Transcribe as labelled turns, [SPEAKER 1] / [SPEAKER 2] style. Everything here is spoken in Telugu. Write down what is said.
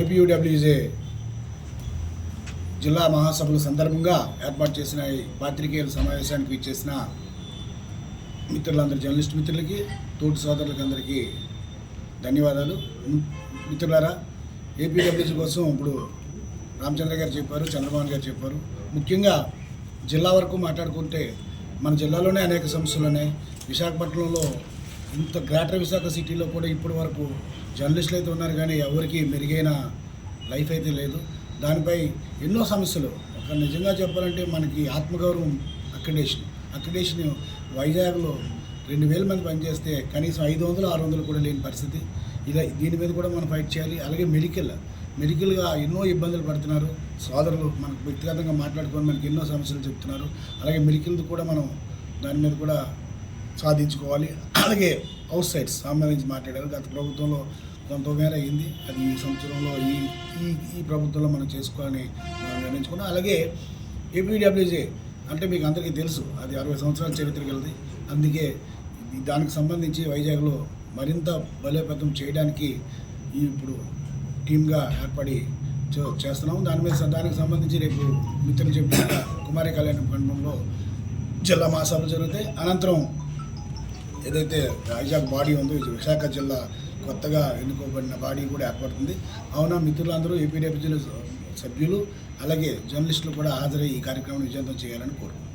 [SPEAKER 1] ఏపీయూడబ్ల్యూజే జిల్లా మహాసభల సందర్భంగా ఏర్పాటు చేసిన ఈ పాత్రికేయుల సమావేశానికి ఇచ్చేసిన మిత్రులందరి జర్నలిస్ట్ మిత్రులకి తోటి సోదరులకి అందరికీ ధన్యవాదాలు. మిత్రులారా ఏపీడబ్ల్యూజీ కోసం ఇప్పుడు రామచంద్ర గారు చెప్పారు చంద్రబాబు గారు చెప్పారు. ముఖ్యంగా జిల్లా వరకు మాట్లాడుకుంటే మన జిల్లాలోనే అనేక సమస్యలు ఉన్నాయి. విశాఖపట్నంలో ఇంత గ్రేటర్ విశాఖ సిటీలో కూడా ఇప్పటి వరకు జర్నలిస్టులు అయితే ఉన్నారు కానీ ఎవరికి మెరుగైన లైఫ్ అయితే లేదు. దానిపై ఎన్నో సమస్యలు. ఒక నిజంగా చెప్పాలంటే మనకి ఆత్మగౌరవం అక్రిడేషన్. అక్రిడేషన్ వైజాగ్లో రెండు వేల మంది పనిచేస్తే కనీసం ఐదు వందలు ఆరు వందలు కూడా లేని పరిస్థితి. ఇలా దీని మీద కూడా మనం ఫైట్ చేయాలి. అలాగే మెడికల్. మెడికల్గా ఎన్నో ఇబ్బందులు పడుతున్నారు. సోదరులు మనకు వ్యక్తిగతంగా మాట్లాడుకొని మనకి ఎన్నో సమస్యలు చెప్తున్నారు. అలాగే మెడికల్ కూడా మనం దాని మీద కూడా సాధించుకోవాలి. అలాగే అవుట్ సైడ్స్ నుంచి మాట్లాడారు. గత ప్రభుత్వంలో కొంతమేర అయింది అది ఈ సంవత్సరంలో ఈ ఈ ఈ ప్రభుత్వంలో మనం చేసుకోవాలని నిర్ణయించుకున్నాం. అలాగే ఏపీడబ్ల్యూజే అంటే మీకు అందరికీ తెలుసు అది అరవై సంవత్సరాల చరిత్ర కలది అందుకే దానికి సంబంధించి వైజాగ్లో మరింత బలోపేతం చేయడానికి ఇప్పుడు టీమ్గా ఏర్పడి చేస్తున్నాం. దాని మీద దానికి సంబంధించి రేపు మిత్రులు చెప్పిన కుమారి కళ్యాణ మండపంలో జిల్లా మహాసభలు జరుగుతాయి. అనంతరం ఏదైతే వైజాగ్ బాడీ ఉందో విశాఖ జిల్లా కొత్తగా ఎన్నుకోబడిన బాడీ కూడా ఏర్పడుతుంది. అవునా మిత్రులందరూ ఏపీడబ్ల్యూజీ సభ్యులు అలాగే జర్నలిస్టులు కూడా హాజరై ఈ కార్యక్రమం విజయవంతం చేయాలని కోరుకుంటున్నాను